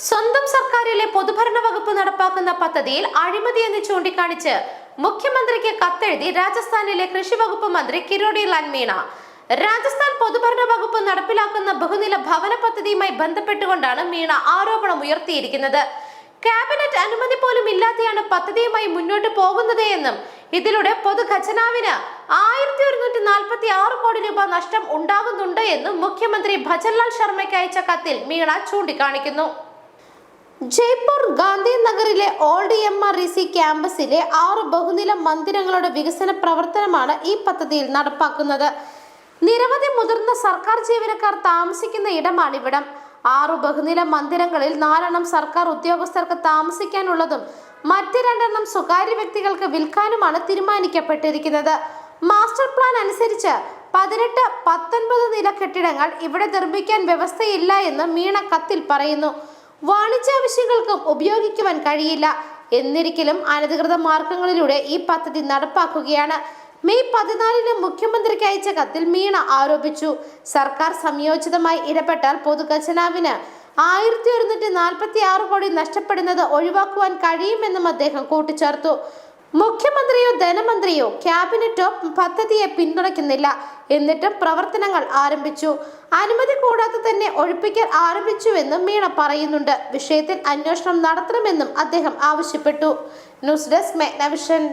സ്വന്തം സർക്കാരിലെ പൊതുഭരണ വകുപ്പ് നടപ്പാക്കുന്ന പദ്ധതിയിൽ അഴിമതി എന്ന് ചൂണ്ടിക്കാണിച്ച് മുഖ്യമന്ത്രിക്ക് കത്തെഴുതി രാജസ്ഥാനിലെ കൃഷി വകുപ്പ് മന്ത്രി കിരോടി ലാൽ മീണ രാജസ്ഥാൻ പൊതുഭരണ വകുപ്പ് നടപ്പിലാക്കുന്ന ബഹുനില ഭവന പദ്ധതിയുമായി ബന്ധപ്പെട്ടുകൊണ്ടാണ് മീണ ആരോപണം ഉയർത്തിയിരിക്കുന്നത്. ക്യാബിനറ്റ് അനുമതി പോലും ഇല്ലാതെയാണ് പദ്ധതിയുമായി മുന്നോട്ട് പോകുന്നത് എന്നും ഇതിലൂടെ പൊതു ഖജനാവിന് ആയിരത്തി ഒരുന്നൂറ്റി നാൽപ്പത്തി ആറ് കോടി രൂപ നഷ്ടം ഉണ്ടാകുന്നുണ്ട് എന്നും മുഖ്യമന്ത്രി ഭജൻലാൽ ശർമ്മയ്ക്ക് അയച്ച കത്തിൽ മീണ ചൂണ്ടിക്കാണിക്കുന്നു. Jaipur ഗാന്ധിനഗറിലെ old M R E C ക്യാമ്പസിലെ ആറ് ബഹുനില മന്ദിരങ്ങളുടെ വികസന പ്രവർത്തനമാണ് ഈ പദ്ധതിയിൽ നടപ്പാക്കുന്നത്. നിരവധി മുതിർന്ന സർക്കാർ ജീവനക്കാർ താമസിക്കുന്ന ഇടമാണിവിടം ആറു ബഹുനില മന്ദിരങ്ങളിൽ നാലെണ്ണം സർക്കാർ ഉദ്യോഗസ്ഥർക്ക് താമസിക്കാനുള്ളതും മറ്റ് രണ്ടെണ്ണം സ്വകാര്യ വ്യക്തികൾക്ക് വിൽക്കാനുമാണ് തീരുമാനിക്കപ്പെട്ടിരിക്കുന്നത്. മാസ്റ്റർ പ്ലാൻ അനുസരിച്ച് പതിനെട്ട് പത്തൊൻപത് നില കെട്ടിടങ്ങൾ ഇവിടെ നിർമ്മിക്കാൻ വ്യവസ്ഥയില്ല എന്ന് മീണ കത്തിൽ പറയുന്നു. വാണിജ്യാവശ്യങ്ങൾക്കും ഉപയോഗിക്കുവാൻ കഴിയില്ല. എന്നിരിക്കലും അനധികൃത മാർഗങ്ങളിലൂടെ ഈ പദ്ധതി നടപ്പാക്കുകയാണ്. മെയ് പതിനാലിന് മുഖ്യമന്ത്രിക്ക് അയച്ച കത്തിൽ മീണ ആരോപിച്ചു. സർക്കാർ സംയോജിതമായി ഇടപെട്ടാൽ പൊതുഖജനാവിന് ആയിരത്തി ഒരുന്നൂറ്റി നാൽപ്പത്തി ആറ് കോടി നഷ്ടപ്പെടുന്നത് ഒഴിവാക്കുവാൻ കഴിയുമെന്നും അദ്ദേഹം കൂട്ടിച്ചേർത്തു. മുഖ്യമന്ത്രിയോ ധനമന്ത്രിയോ ക്യാബിനറ്റോ പദ്ധതിയെ പിന്തുണയ്ക്കുന്നില്ല. എന്നിട്ടും പ്രവർത്തനങ്ങൾ ആരംഭിച്ചു. അനുമതി കൂടാതെ തന്നെ ഒഴിപ്പിക്കൽ ആരംഭിച്ചുവെന്നും മീണ പറയുന്നുണ്ട്. വിഷയത്തിൽ അന്വേഷണം നടത്തണമെന്നും അദ്ദേഹം ആവശ്യപ്പെട്ടു. News desk മെഗ്നവിഷൻ